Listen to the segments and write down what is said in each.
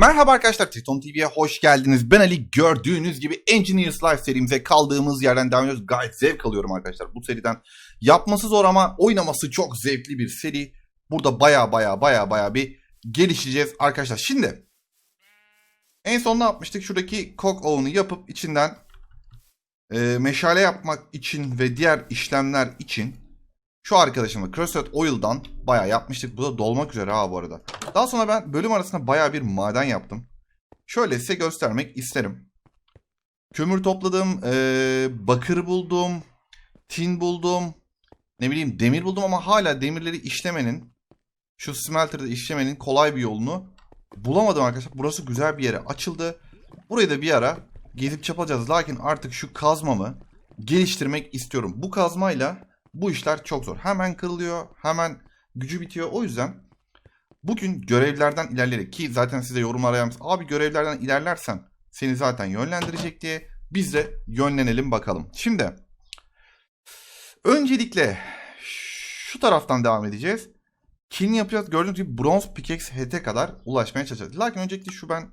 Merhaba arkadaşlar, Triton TV'ye hoş geldiniz. Ben Ali. Gördüğünüz gibi Engineers Life serimize kaldığımız yerden devam ediyoruz. Gayet zevk alıyorum arkadaşlar bu seriden. Yapması zor ama oynaması çok zevkli bir seri. Burada baya baya baya baya bir gelişeceğiz arkadaşlar. Şimdi en son ne yapmıştık? Şuradaki cock oven'ı yapıp içinden e, meşale yapmak için ve diğer işlemler için şu arkadaşımla Crusted Oil'dan bayağı yapmıştık. Bu da dolmak üzere ha bu arada. Daha sonra ben bölüm arasında bayağı bir maden yaptım. Şöyle size göstermek isterim. Kömür topladım, ee, bakır buldum, tin buldum, ne bileyim demir buldum ama hala demirleri işlemenin, şu smelter'da işlemenin kolay bir yolunu bulamadım arkadaşlar. Burası güzel bir yere açıldı. Burayı da bir ara gezip çapacağız. Lakin artık şu kazmamı geliştirmek istiyorum. Bu kazmayla bu işler çok zor. Hemen kırılıyor, hemen gücü bitiyor. O yüzden bugün görevlerden ilerleyerek ki zaten size yorumlara yazmış. Abi görevlerden ilerlersen seni zaten yönlendirecek diye biz de yönlenelim bakalım. Şimdi öncelikle şu taraftan devam edeceğiz. Kilini yapacağız. Gördüğünüz gibi bronze pickaxe head'e kadar ulaşmaya çalışacağız. Lakin öncelikle şu ben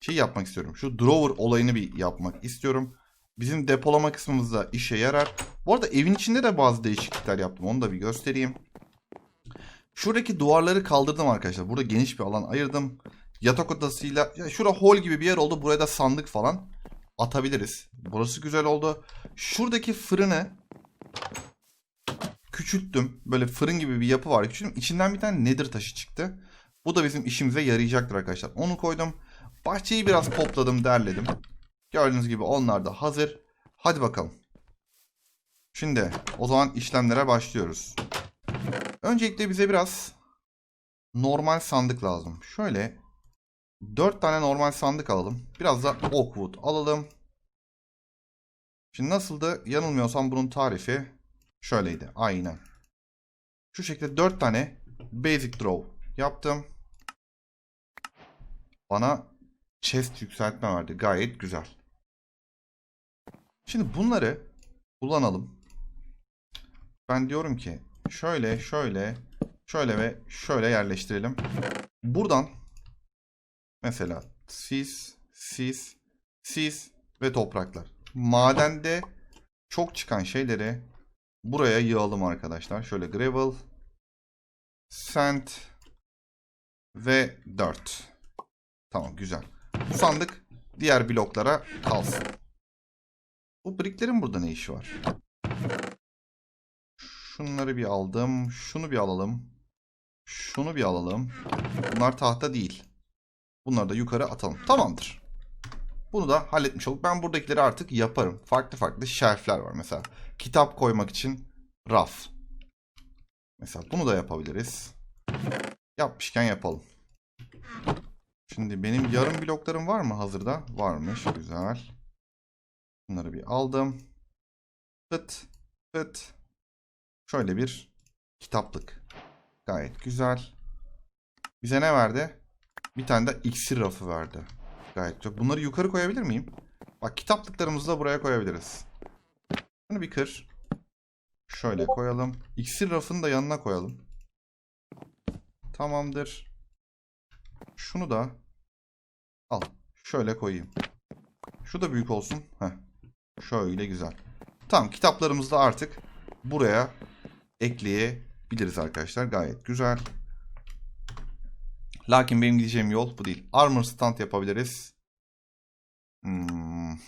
şey yapmak istiyorum. Şu drawer olayını bir yapmak istiyorum. Bizim depolama kısmımızda işe yarar. Bu arada evin içinde de bazı değişiklikler yaptım. Onu da bir göstereyim. Şuradaki duvarları kaldırdım arkadaşlar. Burada geniş bir alan ayırdım. Yatak odasıyla ya şura hol gibi bir yer oldu. Buraya da sandık falan atabiliriz. Burası güzel oldu. Şuradaki fırını küçülttüm. Böyle fırın gibi bir yapı var. Küçülttüm. İçinden bir tane nether taşı çıktı. Bu da bizim işimize yarayacaktır arkadaşlar. Onu koydum. Bahçeyi biraz topladım, derledim. Gördüğünüz gibi onlar da hazır. Hadi bakalım. Şimdi o zaman işlemlere başlıyoruz. Öncelikle bize biraz normal sandık lazım. Şöyle 4 tane normal sandık alalım. Biraz da oakwood alalım. Şimdi nasıldı? Yanılmıyorsam bunun tarifi şöyleydi. Aynen. Şu şekilde 4 tane basic draw yaptım. Bana chest yükseltme verdi. Gayet güzel. Şimdi bunları kullanalım. Ben diyorum ki şöyle şöyle şöyle ve şöyle yerleştirelim. Buradan mesela sis, sis, sis ve topraklar. Madende çok çıkan şeyleri buraya yığalım arkadaşlar. Şöyle gravel, sand ve dirt. Tamam güzel. Bu sandık diğer bloklara kalsın. Bu bricklerin burada ne işi var? Şunları bir aldım. Şunu bir alalım. Şunu bir alalım. Bunlar tahta değil. Bunları da yukarı atalım. Tamamdır. Bunu da halletmiş olduk. Ben buradakileri artık yaparım. Farklı farklı şerfler var. Mesela kitap koymak için raf. Mesela bunu da yapabiliriz. Yapmışken yapalım. Şimdi benim yarım bloklarım var mı hazırda? Varmış. Güzel. Bunları bir aldım. Fıt fıt. Şöyle bir kitaplık. Gayet güzel. Bize ne verdi? Bir tane de iksir rafı verdi. Gayet güzel. Bunları yukarı koyabilir miyim? Bak kitaplıklarımızı da buraya koyabiliriz. Bunu bir kır. Şöyle koyalım. İksir rafını da yanına koyalım. Tamamdır. Şunu da al. Şöyle koyayım. Şu da büyük olsun. Heh. Şöyle güzel. Tamam kitaplarımızı da artık buraya ekleyebiliriz arkadaşlar. Gayet güzel. Lakin benim gideceğim yol bu değil. Armor stand yapabiliriz. Hmm.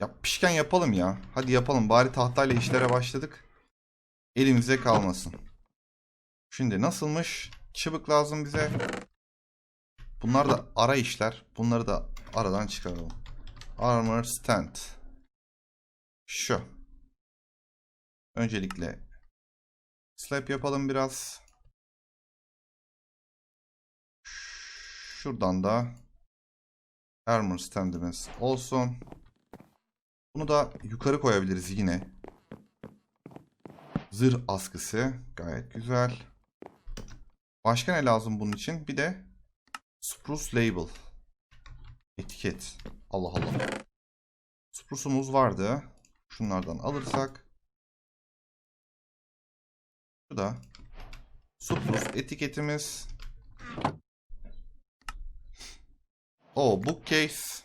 Yapmışken yapalım ya. Hadi yapalım. Bari tahtayla işlere başladık. Elimize kalmasın. Şimdi nasılmış? Çıbık lazım bize. Bunlar da ara işler. Bunları da aradan çıkaralım. Armor stand. Şu. Öncelikle slap yapalım biraz. Şuradan da armor standimiz olsun. Bunu da yukarı koyabiliriz yine. Zırh askısı. Gayet güzel. Başka ne lazım bunun için? Bir de Spruce Label. Etiket. Allah Allah. Spruce'umuz vardı. Şunlardan alırsak. Şu da Spruce etiketimiz. O bookcase.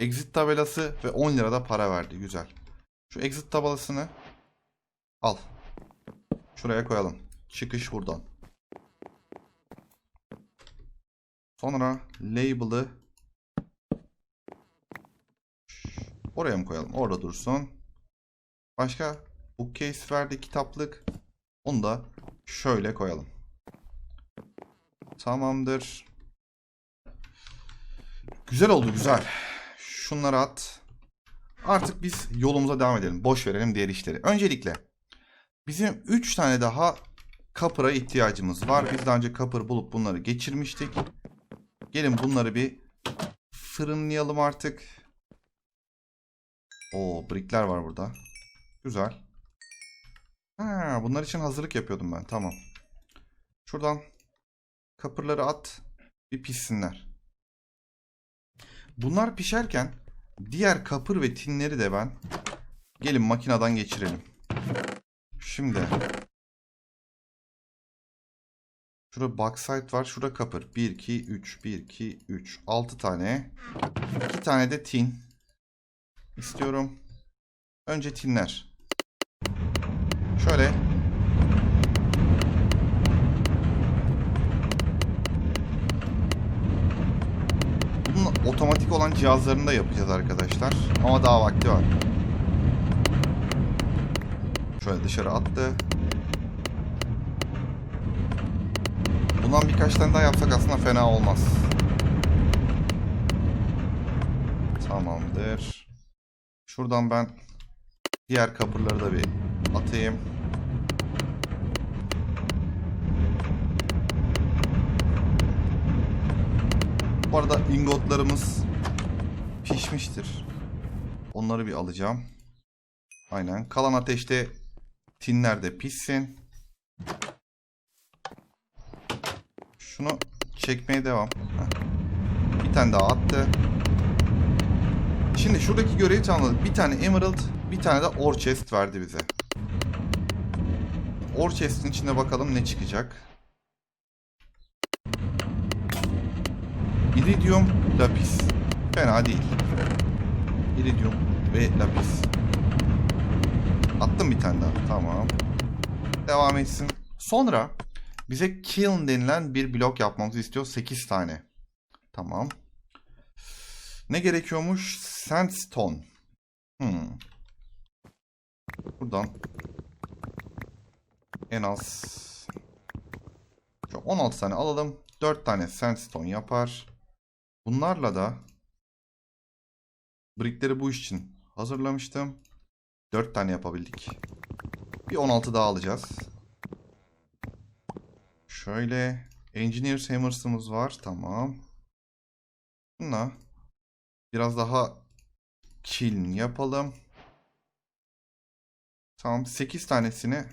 Exit tabelası ve 10 lira da para verdi. Güzel. Şu exit tabelasını al. Şuraya koyalım. Çıkış buradan. Sonra label'ı oraya mı koyalım? Orada dursun. Başka bookcase verdi kitaplık. Onu da şöyle koyalım. Tamamdır. Güzel oldu güzel. Şunları at. Artık biz yolumuza devam edelim. Boş verelim diğer işleri. Öncelikle bizim 3 tane daha kapıra ihtiyacımız var. Biz daha önce kapır bulup bunları geçirmiştik. Gelin bunları bir fırınlayalım artık. Oo, brickler var burada. Güzel. Ha, bunlar için hazırlık yapıyordum ben. Tamam. Şuradan kapırları at. Bir pişsinler. Bunlar pişerken diğer kapır ve tinleri de ben gelin makineden geçirelim. Şimdi Şurada bauxite var. Şurada kapır. 1, 2, 3, 1, 2, 3. 6 tane. 2 tane de tin. İstiyorum. Önce tinler. Şöyle. Bunun otomatik olan cihazlarını da yapacağız arkadaşlar. Ama daha vakti var. Şöyle dışarı attı. Bundan birkaç tane daha yapsak aslında fena olmaz. Tamamdır. Şuradan ben diğer kapırları da bir atayım. Bu arada ingotlarımız pişmiştir. Onları bir alacağım. Aynen. Kalan ateşte tinler de pişsin. Şunu çekmeye devam. Bir tane daha attı. Şimdi şuradaki görevi tamamladık. Bir tane Emerald, bir tane de Ore Chest verdi bize. Ore Chest'in içine bakalım ne çıkacak. Iridium Lapis. Fena değil. Iridium ve Lapis. Attım bir tane daha. Tamam. Devam etsin. Sonra bize kiln denilen bir blok yapmamızı istiyor. 8 tane. Tamam. Ne gerekiyormuş? Sandstone. Hmm. Buradan en az şu 16 tane alalım. 4 tane sandstone yapar. Bunlarla da brickleri bu iş için hazırlamıştım. 4 tane yapabildik. Bir 16 daha alacağız. Şöyle Engineers Hammers'ımız var. Tamam. Bununla biraz daha kiln yapalım. Tamam 8 tanesini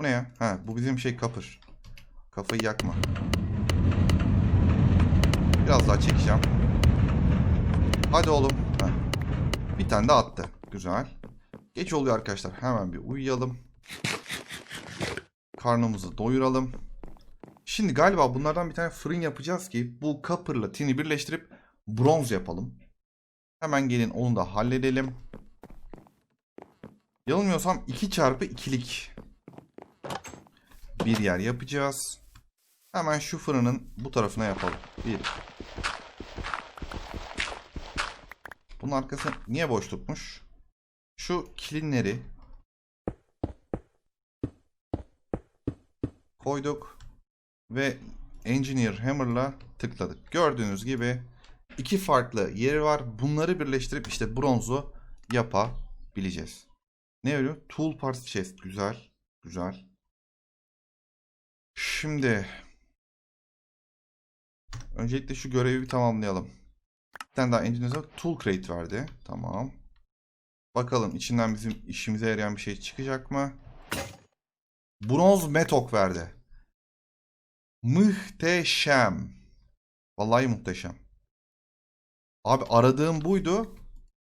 Bu ne ya? Ha bu bizim şey kapır. Kafayı yakma. Biraz daha çekeceğim. Hadi oğlum. Heh. Bir tane de attı. Güzel. Geç oluyor arkadaşlar. Hemen bir uyuyalım. Karnımızı doyuralım. Şimdi galiba bunlardan bir tane fırın yapacağız ki bu copper'la tini birleştirip bronz yapalım. Hemen gelin onu da halledelim. Yanılmıyorsam 2 çarpı 2'lik bir yer yapacağız. Hemen şu fırının bu tarafına yapalım. Bir. Bunun arkası niye boş tutmuş? Şu kilinleri koyduk ve Engineer Hammer'la tıkladık. Gördüğünüz gibi iki farklı yeri var. Bunları birleştirip işte bronzu yapabileceğiz. Ne veriyor? Tool Parts Chest. Güzel. Güzel. Şimdi öncelikle şu görevi bir tamamlayalım. Bir tane daha Engineer'e Tool Crate verdi. Tamam. Bakalım içinden bizim işimize yarayan bir şey çıkacak mı? Bronz metok verdi. Muhteşem. Vallahi muhteşem. Abi aradığım buydu.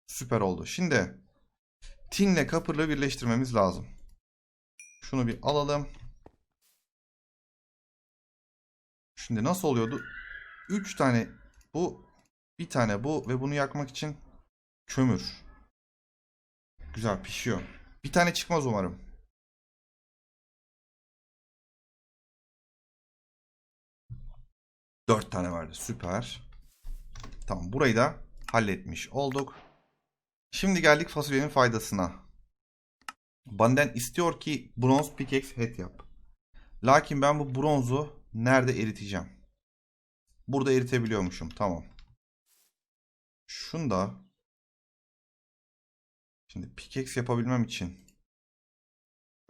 Süper oldu. Şimdi tinle kapırla birleştirmemiz lazım. Şunu bir alalım. Şimdi nasıl oluyordu? 3 tane Bu bir tane bu ve bunu yakmak için kömür. Güzel pişiyor. Bir tane çıkmaz umarım. Dört tane vardı. Süper. Tamam burayı da halletmiş olduk. Şimdi geldik fasulyenin faydasına. Benden istiyor ki bronz pickaxe head yap. Lakin ben bu bronzu nerede eriteceğim? Burada eritebiliyormuşum. Tamam. Şunda şimdi pickaxe yapabilmem için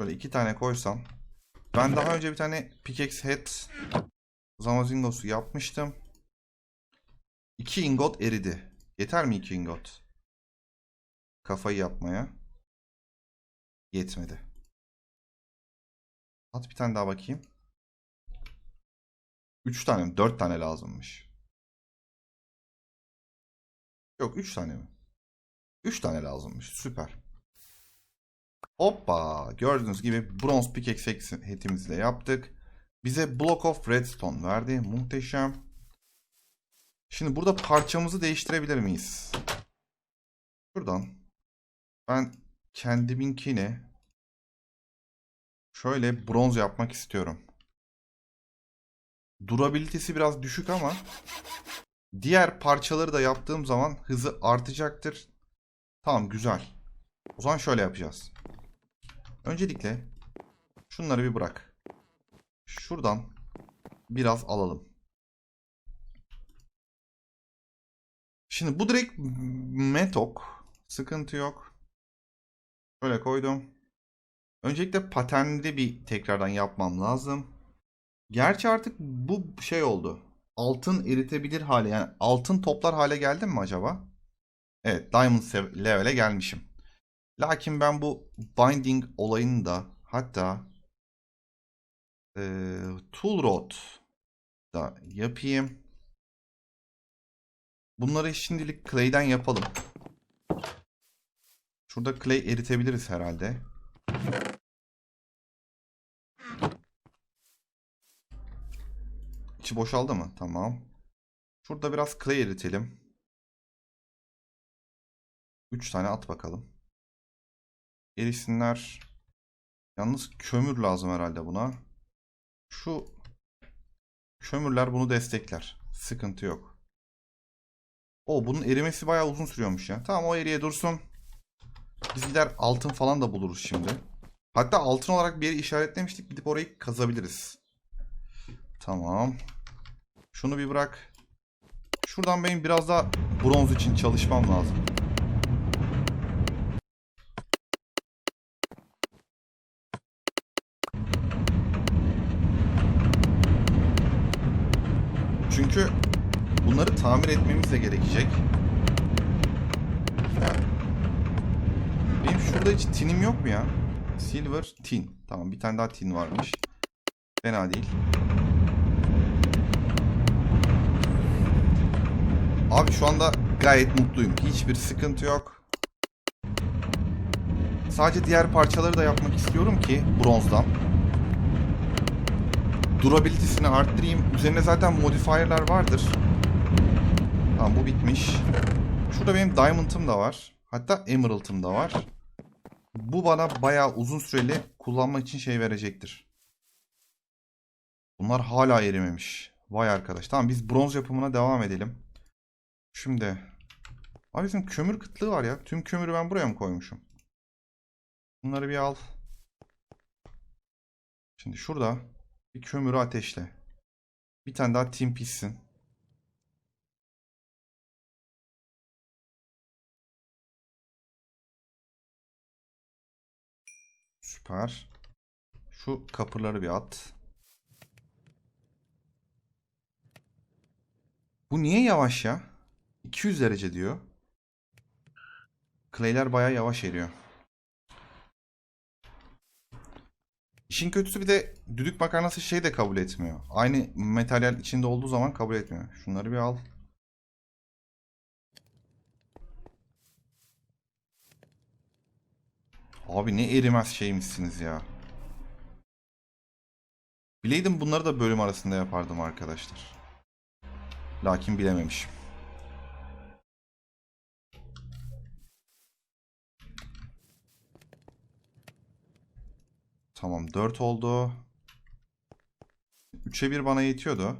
şöyle iki tane koysam ben daha önce bir tane pickaxe head Zamazingos'u yapmıştım. 2 ingot eridi. Yeter mi 2 ingot? Kafayı yapmaya. Yetmedi. At bir tane daha bakayım. 3 tane mi? 4 tane lazımmış. Yok 3 tane mi? 3 tane lazımmış. Süper. Hoppa. Gördüğünüz gibi bronze pickaxe hitimizi de yaptık. Bize block of redstone verdi. Muhteşem. Şimdi burada parçamızı değiştirebilir miyiz? Şuradan ben kendiminkini şöyle bronz yapmak istiyorum. Durabilitesi biraz düşük ama diğer parçaları da yaptığım zaman hızı artacaktır. Tamam güzel. O zaman şöyle yapacağız. Öncelikle şunları bir bırak. Şuradan biraz alalım. Şimdi bu direkt metok. Sıkıntı yok. Şöyle koydum. Öncelikle paternli bir tekrardan yapmam lazım. Gerçi artık bu şey oldu. Altın eritebilir hale yani altın toplar hale geldim mi acaba? Evet Diamond level'e gelmişim. Lakin ben bu binding olayını da hatta e, tool rod da yapayım. Bunları şimdilik clay'den yapalım. Şurada clay eritebiliriz herhalde. İçi boşaldı mı? Tamam. Şurada biraz clay eritelim. 3 tane at bakalım. Erisinler. Yalnız kömür lazım herhalde buna. Şu kömürler bunu destekler. Sıkıntı yok. O bunun erimesi bayağı uzun sürüyormuş ya. Tamam o eriye dursun. Biz gider altın falan da buluruz şimdi. Hatta altın olarak bir yeri işaretlemiştik. Gidip orayı kazabiliriz. Tamam. Şunu bir bırak. Şuradan benim biraz daha bronz için çalışmam lazım. Çünkü bunları tamir etmemiz de gerekecek. Benim şurada hiç tinim yok mu ya? Silver tin. Tamam bir tane daha tin varmış. Fena değil. Abi şu anda gayet mutluyum. Hiçbir sıkıntı yok. Sadece diğer parçaları da yapmak istiyorum ki bronzdan. Durabilitesini arttırayım. Üzerine zaten modifier'lar vardır. Tamam bu bitmiş. Şurada benim Diamond'ım da var. Hatta Emerald'ım da var. Bu bana bayağı uzun süreli kullanmak için şey verecektir. Bunlar hala erimemiş. Vay arkadaş. Tamam biz bronz yapımına devam edelim. Şimdi. Abi bizim kömür kıtlığı var ya. Tüm kömürü ben buraya mı koymuşum? Bunları bir al. Şimdi şurada bir kömürü ateşle. Bir tane daha tim. Süper. Şu kapıları bir at. Bu niye yavaş ya? 200 derece diyor. Clay'ler bayağı yavaş eriyor. İşin kötüsü bir de düdük makarnası şey de kabul etmiyor. Aynı materyal içinde olduğu zaman kabul etmiyor. Şunları bir al. Abi ne erimez şeymişsiniz ya. Bileydim bunları da bölüm arasında yapardım arkadaşlar. Lakin bilememişim. Tamam 4 oldu. 3'e 1 bana yetiyordu.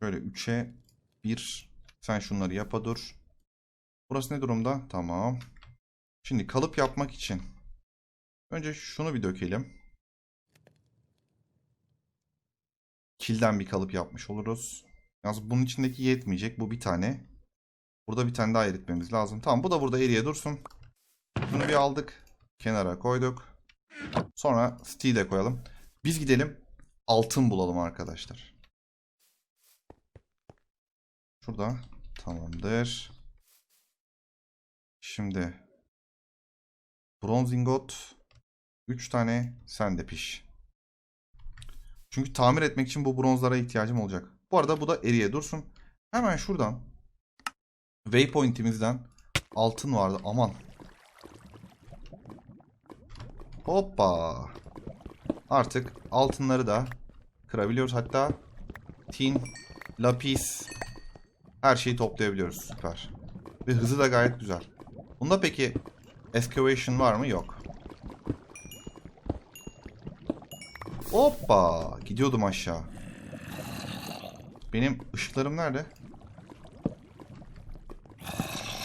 Böyle 3'e 1. Sen şunları yapa dur. Burası ne durumda? Tamam. Şimdi kalıp yapmak için önce şunu bir dökelim. Kilden bir kalıp yapmış oluruz. Yalnız bunun içindeki yetmeyecek. Bu bir tane. Burada bir tane daha eritmemiz lazım. Tamam bu da burada eriye dursun. Bunu bir aldık. Kenara koyduk. Sonra steel'e koyalım. Biz gidelim altın bulalım arkadaşlar. Şurada. Tamamdır. Şimdi bronz ingot 3 tane sende piş. Çünkü tamir etmek için bu bronzlara ihtiyacım olacak. Bu arada bu da eriye dursun. Hemen şuradan waypoint'imizden altın vardı. Aman. Hoppa. Artık altınları da kırabiliyoruz. Hatta tin, lapis her şeyi toplayabiliyoruz. Süper. Ve hızı da gayet güzel. Bunda peki excavation var mı? Yok. Hoppa. Gidiyordum aşağı. Benim ışıklarım nerede?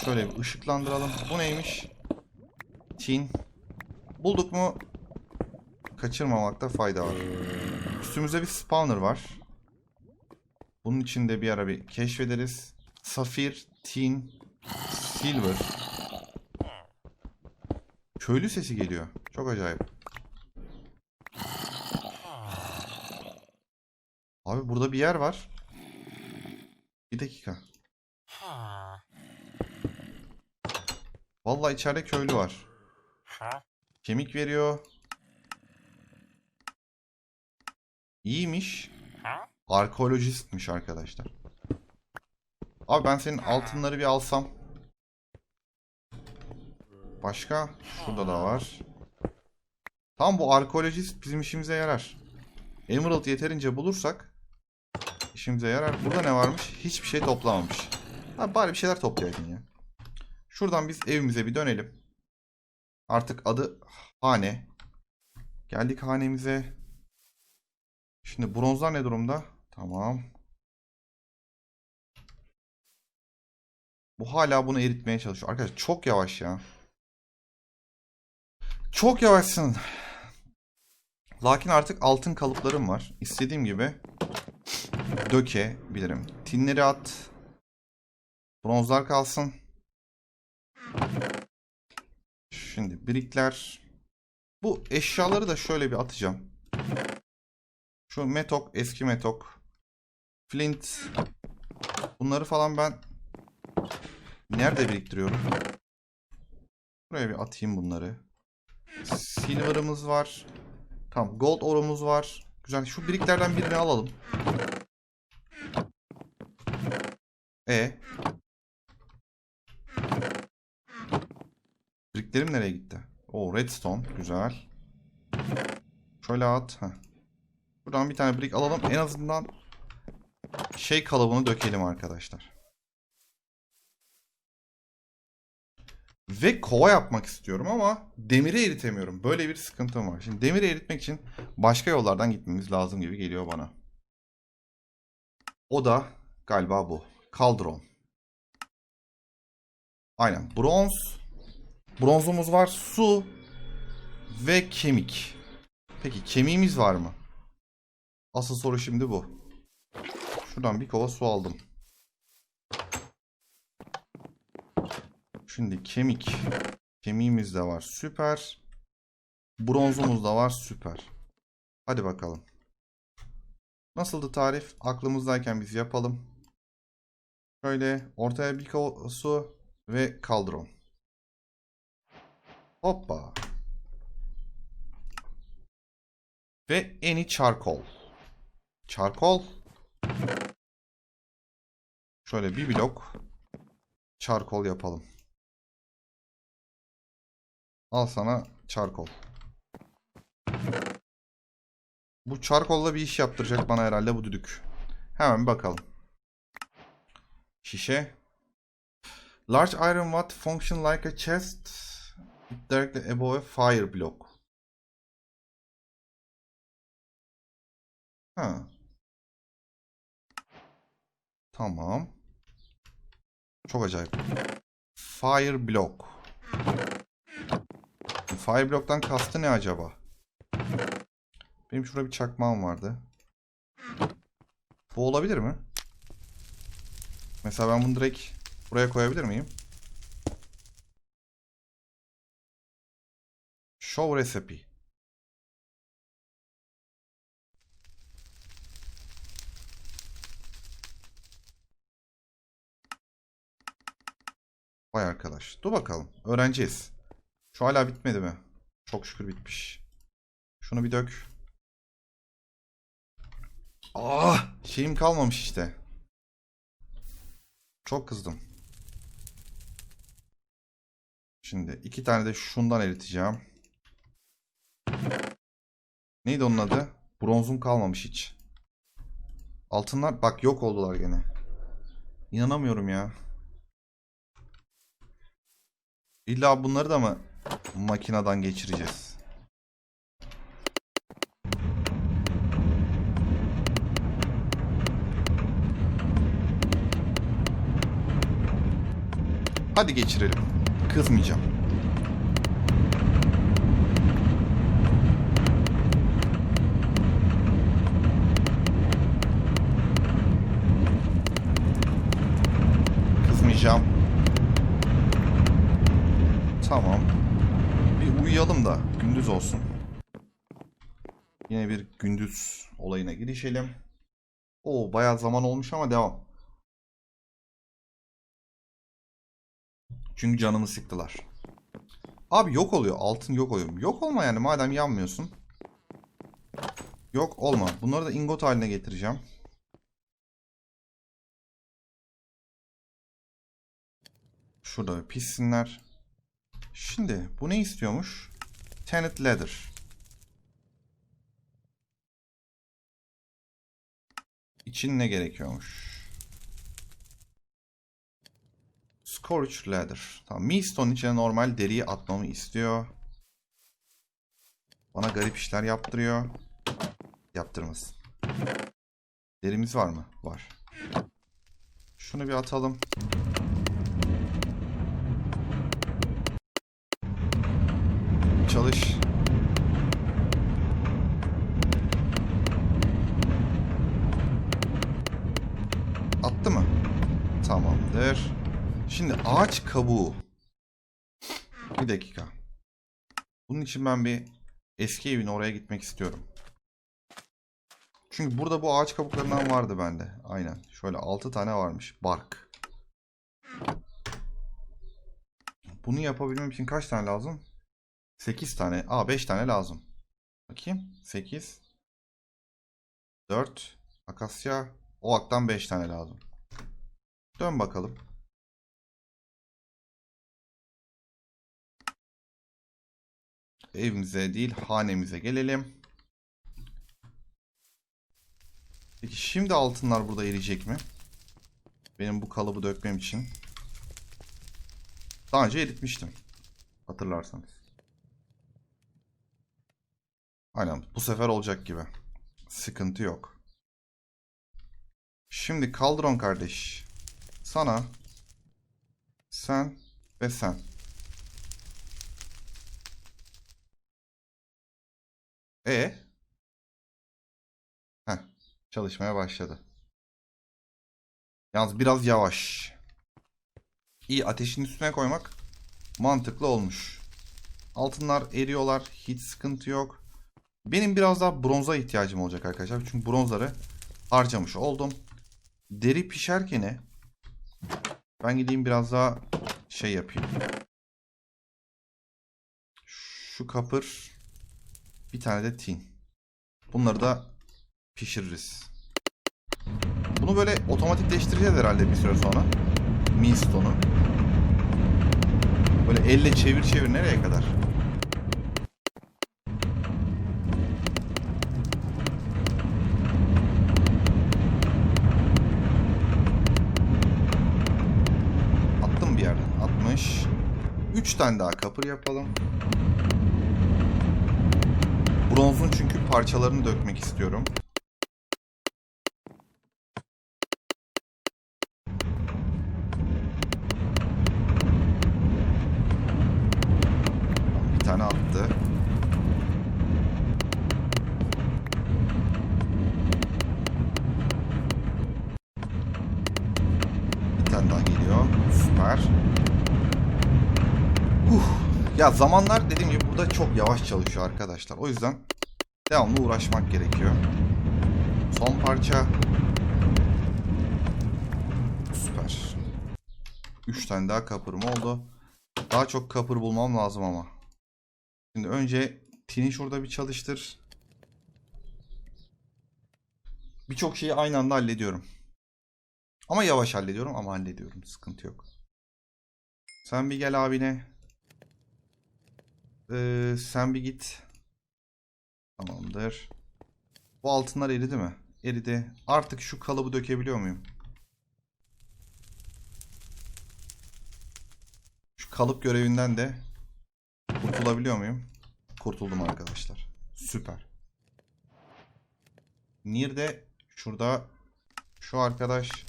Şöyle bir ışıklandıralım. Bu neymiş? Tin. Bulduk mu? Kaçırmamakta fayda var. Üstümüzde bir spawner var. Bunun içinde bir ara bir keşfederiz. Safir, tin, silver. Köylü sesi geliyor. Çok acayip. Abi burada bir yer var. Bir dakika. Vallahi içeride köylü var. Kemik veriyor. İyiymiş. Arkeolojistmiş arkadaşlar. Abi ben senin altınları bir alsam. Başka? Şurada da var. Tam bu arkeolojist bizim işimize yarar. Emerald yeterince bulursak işimize yarar. Burada ne varmış? Hiçbir şey toplamamış. Ha, bari bir şeyler toplayaydın ya. Şuradan biz evimize bir dönelim. Artık adı hane. Geldik hanemize. Şimdi bronzlar ne durumda? Tamam. Bu hala bunu eritmeye çalışıyor. Arkadaşlar çok yavaş ya. Çok yavaşsın. Lakin artık altın kalıplarım var. İstediğim gibi dökebilirim. Tinleri at. Bronzlar kalsın. Şimdi birikler. Bu eşyaları da şöyle bir atacağım. Şu metok, eski metok. Flint. Bunları falan ben nerede biriktiriyorum? Buraya bir atayım bunları. Silver'ımız var. Tamam, gold orumuz var. Güzel. Şu biriklerden birini alalım. E. Biriklerim nereye gitti? O redstone. Güzel. Şöyle at. Heh. Buradan bir tane brick alalım. En azından şey kalıbını dökelim arkadaşlar. Ve kova yapmak istiyorum ama demiri eritemiyorum. Böyle bir sıkıntım var. Şimdi demiri eritmek için başka yollardan gitmemiz lazım gibi geliyor bana. O da galiba bu. Kaldron. Aynen. Bronz. Bronzumuz var. Su. Ve kemik. Peki kemiğimiz var mı? Asıl soru şimdi bu. Şuradan bir kova su aldım. Şimdi kemik. Kemiğimiz de var. Süper. Bronzumuz da var. Süper. Hadi bakalım. Nasıldı tarif? Aklımızdayken biz yapalım. Şöyle ortaya bir su ve kaldron. Hoppa. Ve eni charcoal. Charcoal. Şöyle bir blok charcoal yapalım. Al sana charcoal. Bu charcoal'la bir iş yaptıracak bana herhalde bu düdük. Hemen bir bakalım. Şişe. Large iron what function like a chest directly above a fire block. Ha. Tamam. Çok acayip. Fire block. Fire block'tan kastı ne acaba? Benim şurada bir çakmağım vardı. Bu olabilir mi? Mesela ben bunu direkt buraya koyabilir miyim? Show recipe. Vay arkadaş. Dur bakalım. Öğreneceğiz. Şu hala bitmedi mi? Çok şükür bitmiş. Şunu bir dök. Ah, şeyim kalmamış işte. Çok kızdım. Şimdi iki tane de şundan eriteceğim. Neydi onun adı? Bronzum kalmamış hiç. Altınlar bak yok oldular gene. İnanamıyorum ya. İlla bunları da mı makineden geçireceğiz? Hadi geçirelim. Kızmayacağım. Tamam. Bir uyuyalım da gündüz olsun. Yine bir gündüz olayına girişelim. Oo bayağı zaman olmuş ama devam. Çünkü canımı sıktılar. Abi yok oluyor. Altın yok oluyor. Yok olma yani madem yanmıyorsun. Yok olma. Bunları da ingot haline getireceğim. Şurada bir pişsinler. Şimdi bu ne istiyormuş? Tenet leather. İçin ne gerekiyormuş? Scorch leather. Tamam. Millstone içine normal deriyi atmamı istiyor. Bana garip işler yaptırıyor. Yaptırmasın. Derimiz var mı? Var. Şunu bir atalım. Çalış. Attı mı? Tamamdır. Şimdi ağaç kabuğu. Bir dakika. Bunun için ben bir eski evine oraya gitmek istiyorum. Çünkü burada bu ağaç kabuklarından vardı bende. Aynen. Şöyle 6 tane varmış. Bark. Bunu yapabilmem için kaç tane lazım? 8 tane. Aa 5 tane lazım. Bakayım. 8. 4. Akasya. Oak'tan 5 tane lazım. Dön bakalım. Evimize değil hanemize gelelim. Peki şimdi altınlar burada eriyecek mi? Benim bu kalıbı dökmem için. Daha önce eritmiştim. Hatırlarsanız. Aynen bu sefer olacak gibi. Sıkıntı yok. Şimdi Kaldron kardeş. Sana sen ve sen. E Heh, çalışmaya başladı. Yalnız biraz yavaş. İyi ateşin üstüne koymak mantıklı olmuş. Altınlar eriyorlar. Hiç sıkıntı yok. Benim biraz daha bronza ihtiyacım olacak arkadaşlar. Çünkü bronzları harcamış oldum. Deri pişerken ben gideyim biraz daha şey yapayım. Şu kapır bir tane de tin. Bunları da pişiririz. Bunu böyle otomatikleştireceğiz herhalde bir süre sonra. Millstone'u. Böyle elle çevir çevir nereye kadar? yapılmış. 3 tane daha kapır yapalım. Bronzun çünkü parçalarını dökmek istiyorum. Bir tane attı. Bir tane daha geliyor. Süper. Huh. Ya zamanlar dediğim gibi burada çok yavaş çalışıyor arkadaşlar. O yüzden devamlı uğraşmak gerekiyor. Son parça. Süper. 3 tane daha kapırım oldu. Daha çok kapır bulmam lazım ama. Şimdi önce tini şurada bir çalıştır. Birçok şeyi aynı anda hallediyorum. Ama yavaş hallediyorum ama hallediyorum. Sıkıntı yok. Sen bir gel abine. Ee, sen bir git. Tamamdır. Bu altınlar eridi mi? Eridi. Artık şu kalıbı dökebiliyor muyum? Şu kalıp görevinden de kurtulabiliyor muyum? Kurtuldum arkadaşlar. Süper. Nir'de şurada şu arkadaş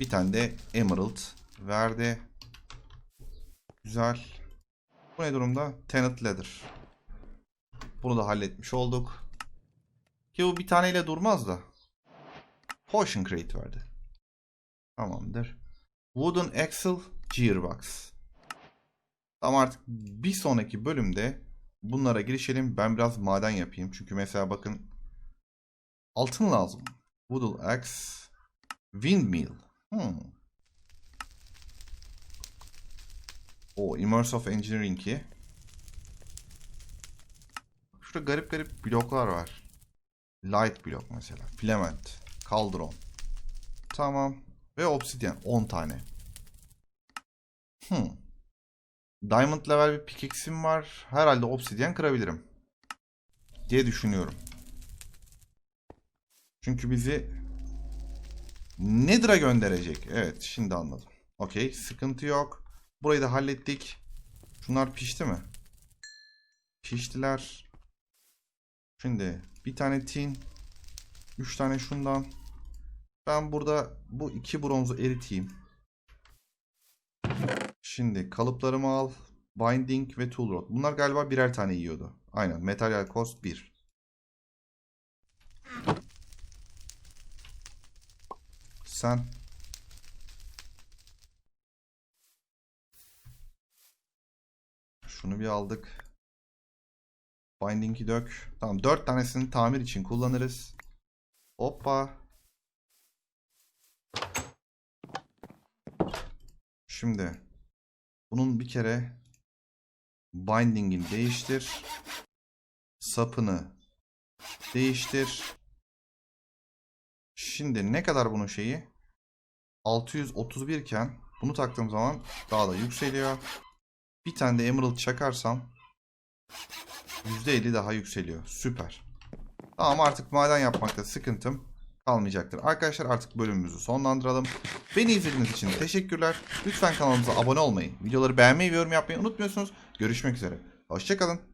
bir tane de Emerald verdi. Güzel. Bu ne durumda? Tenet Leather. Bunu da halletmiş olduk. Ki bu bir taneyle durmaz da. Potion Crate verdi. Tamamdır. Wooden Axle Gearbox. Ama artık bir sonraki bölümde bunlara girişelim. Ben biraz maden yapayım. Çünkü mesela bakın altın lazım. Wooden Axe Windmill. Hmm. O Immerse of Engineering'i. Şurada garip garip bloklar var. Light blok mesela. Filament. Kaldron. Tamam. Ve obsidian. 10 tane. Hmm. Diamond level bir pickaxe'im var. Herhalde obsidian kırabilirim. Diye düşünüyorum. Çünkü bizi Nether'a gönderecek. Evet şimdi anladım. Okey sıkıntı yok. Burayı da hallettik. Şunlar pişti mi? Piştiler. Şimdi bir tane tin. Üç tane şundan. Ben burada bu iki bronzu eriteyim. Şimdi kalıplarımı al. Binding ve tool rod. Bunlar galiba birer tane yiyordu. Aynen. Material cost 1. Sen Şunu bir aldık. Binding'i dök. Tamam 4 tanesini tamir için kullanırız. Hoppa. Şimdi bunun bir kere binding'ini değiştir. Sapını değiştir. Şimdi ne kadar bunun şeyi? 631 iken bunu taktığım zaman daha da yükseliyor. Bir tane de Emerald çakarsam %50 daha yükseliyor. Süper. Tamam artık maden yapmakta sıkıntım kalmayacaktır. Arkadaşlar artık bölümümüzü sonlandıralım. Beni izlediğiniz için teşekkürler. Lütfen kanalımıza abone olmayı, videoları beğenmeyi ve yorum yapmayı unutmuyorsunuz. Görüşmek üzere. Hoşçakalın.